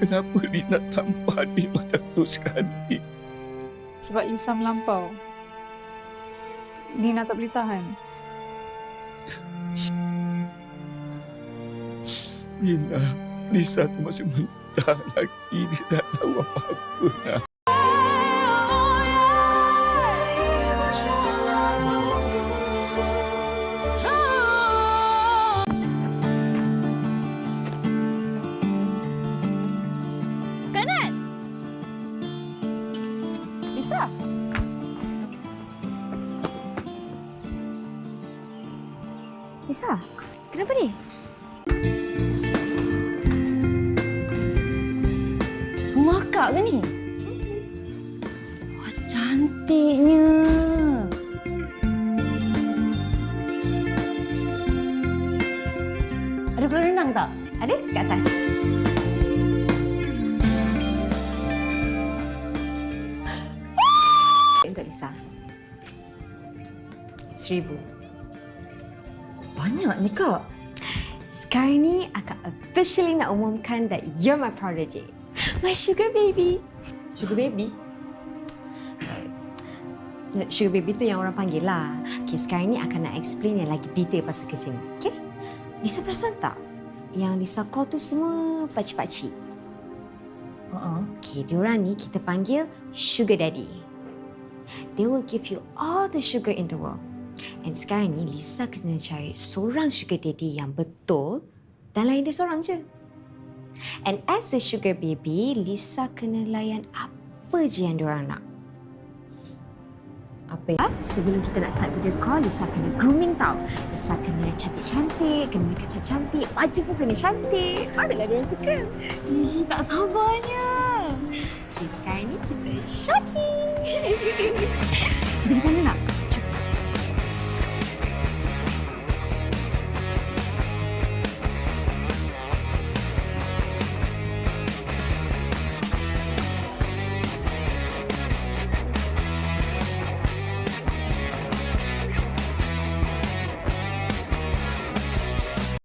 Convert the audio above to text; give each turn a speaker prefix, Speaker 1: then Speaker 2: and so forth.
Speaker 1: kenapa Lina tampar hati macam tu sekali?
Speaker 2: Sebab Insan melampau. Lina tak boleh tahan.
Speaker 1: Lina, Lisa tu masih mentah lagi. Dia tak tahu apa-apa. Nak.
Speaker 3: Lisa, kenapa ni? Akak ke ni? Wah, cantiknya. Ada kulit rendang tak? Ada kat atas. Untuk Lisa. Seribu.
Speaker 4: Banyak ni kak.
Speaker 3: Sekarang ni akak officially nak umumkan that you're my prodigy. My sugar baby.
Speaker 4: Sugar baby.
Speaker 3: Sugar baby tu yang orang panggil lah. Okay, sekarang ni akan nak explain yang lagi detail pasal kerja ni. Okay? Lisa perasan tak? Yang Lisa call tu semua pakcik-pakcik.
Speaker 4: Uh-uh.
Speaker 3: Okay, diorang ni kita panggil sugar daddy. They will give you all the sugar in the world. And sekarang ni Lisa kena cari seorang sugar daddy yang betul dan lain dia seorang je. And as a sugar baby, Lisa kena layan apa je yang diorang nak.
Speaker 4: Apa ya?
Speaker 3: Sebelum kita nak start video call, Lisa kena grooming tau. Lisa kena cantik-cantik, kena make up cantik, baju pun kena cantik. Barulah diorang suka. Ih, tak sabarnya. Okay, sekarang ni kita shopping. kita pergi sana nak?